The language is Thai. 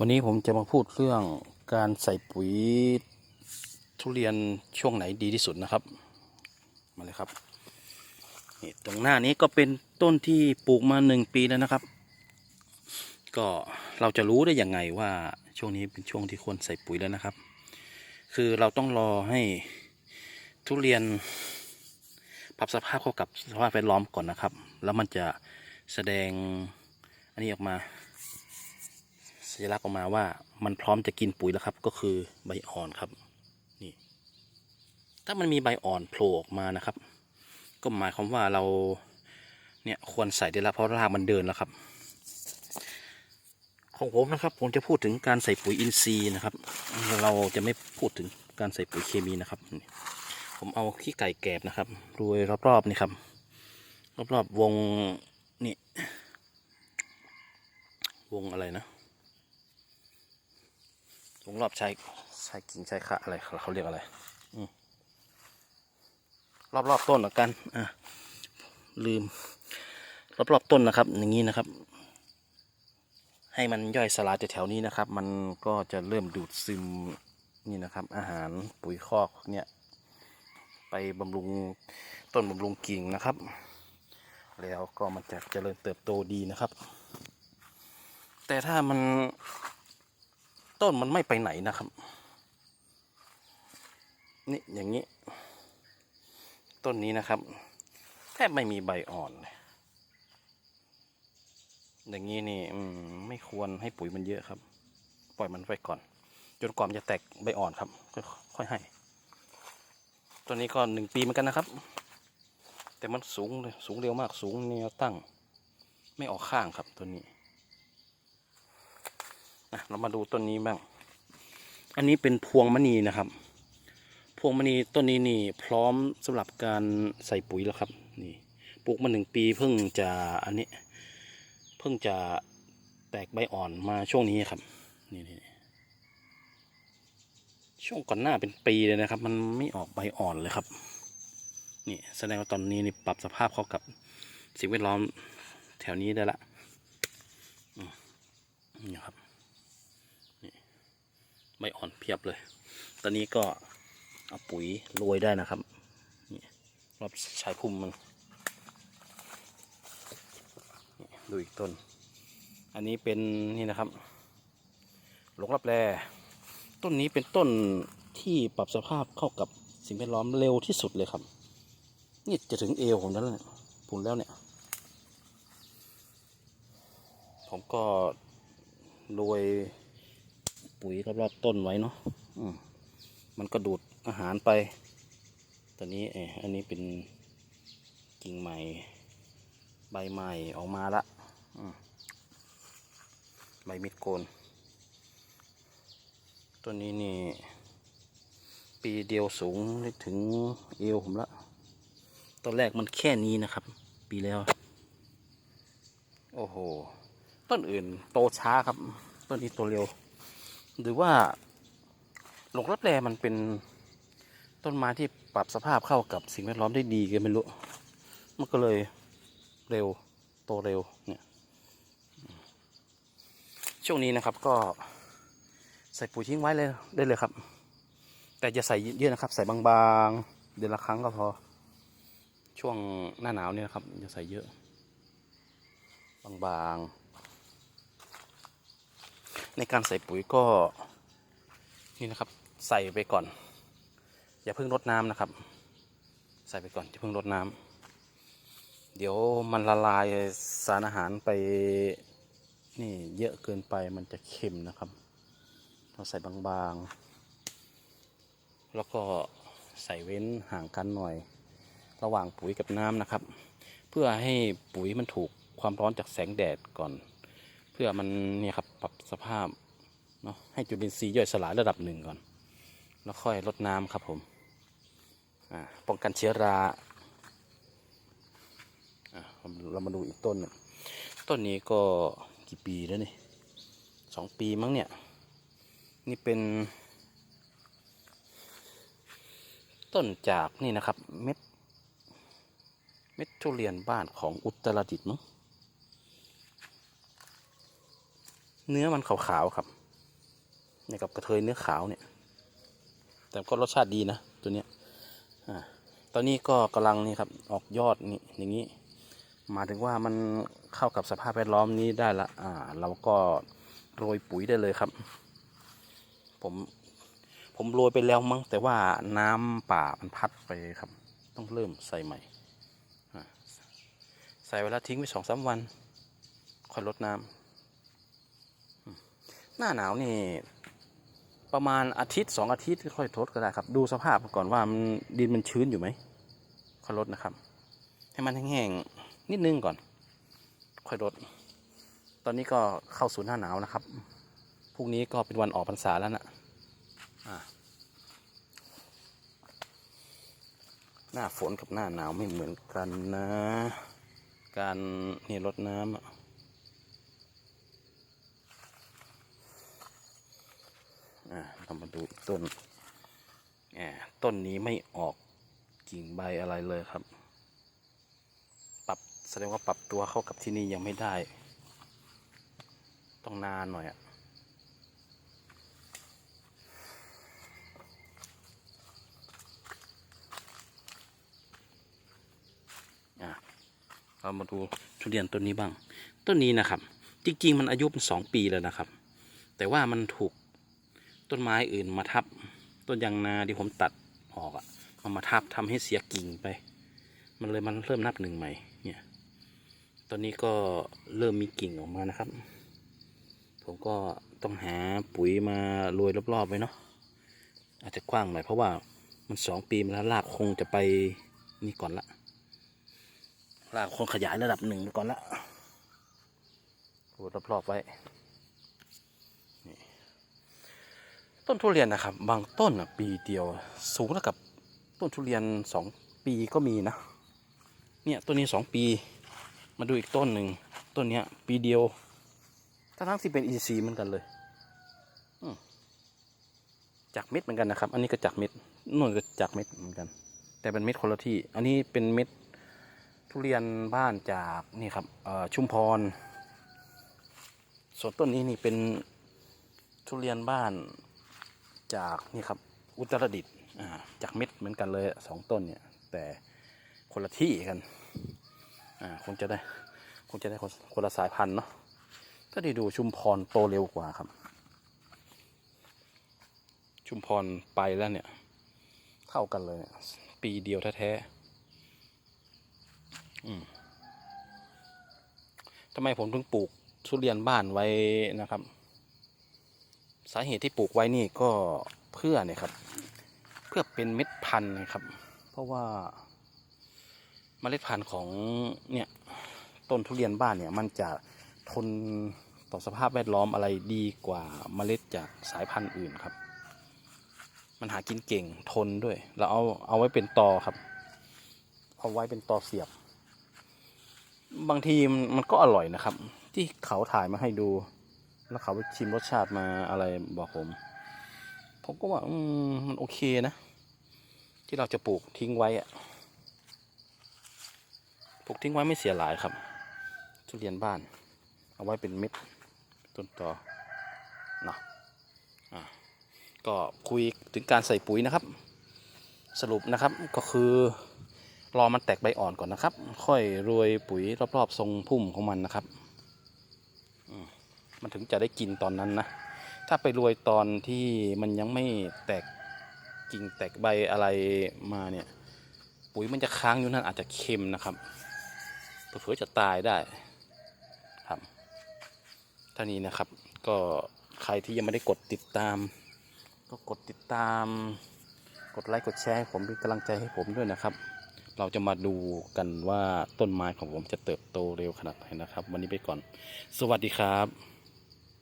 วันนี้ผมจะมาพูดเรื่องการใส่ปุ๋ยทุเรียนช่วงไหนดีที่สุดนะครับ มาเลยครับนี่ตรงหน้านี้ก็เป็นต้นที่ปลูกมาหนึ่งปีแล้วนะครับ ก็เราจะรู้ได้ยังไงว่าช่วงนี้เป็นช่วงที่ควรใส่ปุ๋ยแล้วนะครับ คือเราต้องรอให้ทุเรียนปรับสภาพเข้ากับสภาพแวดล้อมก่อนนะครับ แล้วมันจะแสดงอันนี้ออกมา สัญลักษณ์ออกมาว่ามันพร้อมจะกินปุ๋ยแล้วครับ ก็คือใบอ่อนครับ นี่ ถ้ามันมีใบอ่อนโผล่ออกมานะครับ ก็หมายความว่าเราเนี่ยควรใส่ได้แล้วเพราะรากมันเดินแล้วครับ ของผมนะครับ ผมจะพูดถึงการใส่ปุ๋ยอินทรีย์นะครับ เราจะไม่พูดถึงการใส่ปุ๋ยเคมีนะครับ ผมเอาขี้ไก่แกบนะครับโรยรอบๆนี่ครับ รอบๆวงนี่วงอะไรนะ วงรอบชายชายกิ่งชายขาอะไรเขาเขาเรียกอะไรอืมรอบรอบต้นละกัน อะ ลืม รอบรอบต้นนะครับ อย่างนี้นะครับ ให้มันย่อยสลายจากแถวนี้นะครับ มันก็จะเริ่มดูดซึมนี่นะครับ อาหารปุ๋ยคอกเนี่ยไปบำรุงต้นบำรุงกิ่งนะครับ แล้วก็มันจะเจริญเติบโตดีนะครับ แต่ถ้ามัน ต้นมันไม่ไปไหนนะครับ นี่อย่างนี้ ต้นนี้นะครับ แทบไม่มีใบอ่อนเลยอย่างนี้นี่ไม่ควรให้ปุ๋ยมันเยอะครับ ปล่อยมันไว้ก่อน จนกว่ามันจะแตกใบอ่อนครับ ค่อยค่อยให้ต้นนี้ก็หนึ่งปีเหมือนกันนะครับ แต่มันสูงเลยสูงเร็วมากสูงแนวตั้ง ไม่ออกข้างครับตัวนี้ นะเรามาดูต้นนี้บ้าง อันนี้เป็นพวงมณีนะครับ พวงมณีต้นนี้นี่พร้อมสำหรับการใส่ปุ๋ยแล้วครับ นี่ปลูกมาหนึ่งปีเพิ่งจะอันนี้ เพิ่งจะแตกใบอ่อนมาช่วงนี้ครับ นี่นี่ช่วงก่อนหน้าเป็นปีเลยนะครับ มันไม่ออกใบอ่อนเลยครับ นี่แสดงว่าตอนนี้นี่ปรับสภาพเข้ากับสิ่งแวดล้อมแถวนี้ได้ละนี่ครับ ใบอ่อนเพียบเลย ตอนนี้ก็เอาปุ๋ยโรยได้นะครับรอบชายพุ่มมันดูอีกต้น อันนี้เป็นนี่นะครับหลงรับแรต้นนี้เป็นต้นที่ปรับสภาพเข้ากับสิ่งแวดล้อมเร็วที่สุดเลยครับ นี่จะถึงเอวผมแล้วเนี่ยผมแล้วเนี่ย ผมก็โรย ปุ๋ยรอบๆต้นไว้เนาะมันก็ดูดอาหารไป ตอนนี้เอออันนี้เป็นกิ่งใหม่ ใบใหม่ออกมาละใบมิดโกนต้นนี้นี่ปีเดียวสูงได้ถึงเอวผมละ ตอนแรกมันแค่นี้นะครับ ปีแล้ว โอ้โห ต้นอื่นโตช้าครับ ต้นนี้โตเร็ว หรือว่าหลงรับแรมันเป็นต้นไม้ที่ปรับสภาพเข้ากับสิ่งแวดล้อมได้ดีกันไม่รู้ มันก็เลยเร็วโตเร็วเนี่ยช่วงนี้นะครับก็ใส่ปุ๋ยทิ้งไว้เลยได้เลยครับ แต่จะใส่เยอะนะครับ ใส่บางๆ เดือนละครั้งก็พอ ช่วงหน้าหนาวเนี่ยครับจะใส่เยอะ บางๆ ในการใส่ปุ๋ยก็นี่นะครับ ใส่ไปก่อน อย่าเพิ่งรดน้ำนะครับ ใส่ไปก่อนอย่าเพิ่งรดน้ำเดี๋ยวมันละลายสารอาหารไปนี่เยอะเกินไปมันจะเค็มนะครับเราใส่บางๆ แล้วก็ใส่เว้นห่างกันหน่อย ระหว่างปุ๋ยกับน้ำนะครับ เพื่อให้ปุ๋ยมันถูกความร้อนจากแสงแดดก่อน เพื่อมันเนี่ยครับปรับสภาพเนาะให้จุลินทรีย์ย่อยสลายระดับหนึ่งก่อน แล้วค่อยลดน้ำครับผมป้องกันเชื้อราอเรามาดูอีกต้นนึงต้นนี้ก็กี่ปีแล้วนี่สองปีมั้งเนี่ย นี่เป็น ต้นจากนี่นะครับ เม็ด เม็ดทุเรียนบ้านของอุตรดิตถ์มั้ง เนื้อมันขาวๆครับเนี่ยกับกระเทยเนื้อขาวเนี่ย แต่ก็รสชาติดีนะตัวเนี้ยอ่าตอนนี้ก็กำลังนี่ครับออกยอดนี่อย่างนี้หมายถึงว่ามันเข้ากับสภาพแวดล้อมนี้ได้ละอ่า เราก็โรยปุ๋ยได้เลยครับ ผมผมโรยไปแล้วมั้งแต่ว่าน้ำป่ามันพัดไปครับ ต้องเริ่มใส่ใหม่ใส่เวลาทิ้งไว้สองสามวันค่อยลดน้ำอืม หน้าหนาวนี่ประมาณอาทิตย์สองอาทิตย์ค่อยทดก็ได้ครับ ดูสภาพก่อนว่ามันดินมันชื้นอยู่ไหมค่อยลดนะครับ ให้มันแห้งๆนิดนึงก่อน ค่อยลด ตอนนี้ก็เข้าสู่หน้าหนาวนะครับพรุ่งนี้ก็เป็นวันออกพรรษาแล้วนะอ่าหน้าฝนกับหน้าหนาวไม่เหมือนกันนะ การนี่ลดน้ำ อ่าเรามาดูต้นต้นนี้ไม่ออกกิ่งใบอะไรเลยครับ ปรับแสดงว่าปรับตัวเข้ากับที่นี่ยังไม่ได้ ต้องนานหน่อยอะเรามาดูทุเรียนต้นนี้บ้าง ต้นนี้นะครับ จริง ๆ มันอายุเป็นสองปีแล้วนะครับ แต่ว่ามันถูก ต้นไม้อื่นมาทับ ต้นยางนาที่ผมตัดออกอะมันมาทับทำให้เสียกิ่งไป มันเลยมันเริ่มนับหนึ่งใหม่เนี่ย ตอนนี้ก็เริ่มมีกิ่งออกมานะครับ ผมก็ต้องหาปุ๋ยมาโรยรอบๆไว้เนาะอาจจะกว้างหน่อยเพราะว่ามันสองปีมาแล้วรากคงจะไปนี่ก่อนละรากคงขยายระดับหนึ่งไปก่อนละโรยรอบๆไว้ ต้นทุเรียนนะครับ บางต้นปีเดียวสูงเท่ากับต้นทุเรียนสองปีก็มีนะ เนี่ยต้นนี้สองปี มาดูอีกต้นหนึ่งต้นเนี้ย ปีเดียวทั้งทั้งที่เป็นอินทรีย์เหมือนกันเลยจากเม็ดเหมือนกันนะครับ อันนี้ก็จากเม็ดนู่นก็จากเม็ดเหมือนกัน แต่เป็นเม็ดคนละที่ อันนี้เป็นเม็ดทุเรียนบ้านจากนี่ครับชุมพร ส่วนต้นนี้นี่เป็นทุเรียนบ้าน จากนี่ครับอุตรดิตถ์จากเม็ดเหมือนกันเลยสองต้นเนี่ย แต่คนละที่กันคงจะได้คงจะได้คนคนละสายพันธุ์เนาะถ้าด้ดูชุมพรโตเร็วกว่าครับ ชุมพรไปแล้วเนี่ย เท่ากันเลยเปีเดียวแท้ๆทำไมผมถึงปลูกทุเรียนบ้านไว้นะครับ สาเหตุที่ปลูกไว้นี่ก็เพื่อเนี่ยครับ เพื่อเป็นเม็ดพันธุ์นะครับ เพราะว่าเมล็ดพันธุ์ของเนี่ยต้นทุเรียนบ้านเนี่ยมันจะทนต่อสภาพแวดล้อมอะไรดีกว่าเมล็ดจากสายพันธุ์อื่นครับ มันหากินเก่งทนด้วย เราเอาเอาไว้เป็นตอครับ เอาไว้เป็นตอเสียบ บางทีมันก็อร่อยนะครับ ที่เขาถ่ายมาให้ดู แล้วเขาไปชิมรสชาติมาอะไรบอกผม ผมก็ว่าอืมมันโอเคนะ ที่เราจะปลูกทิ้งไว้อะปลูกทิ้งไว้ไม่เสียหลายครับ ทุเรียนบ้าน เอาไว้เป็นเม็ดต้นต่อนะอะก็คุยถึงการใส่ปุ๋ยนะครับ สรุปนะครับก็คือรอมันแตกใบอ่อนก่อนนะครับ ค่อยโรยปุ๋ยรอบๆทรงพุ่มของมันนะครับ มันถึงจะได้กินตอนนั้นนะ ถ้าไปรวยตอนที่มันยังไม่แตกกิ่งแตกใบอะไรมาเนี่ย ปุ๋ยมันจะค้างอยู่นั่นอาจจะเค็มนะครับเผื่อจะตายได้ครับท่านี้นะครับ ก็ใครที่ยังไม่ได้กดติดตาม ก็กดติดตาม กดไลค์กดแชร์ให้ผมเป็นกำลังใจให้ผมด้วยนะครับ เราจะมาดูกันว่าต้นไม้ของผมจะเติบโตเร็วขนาดไหนนะครับ วันนี้ไปก่อน สวัสดีครับ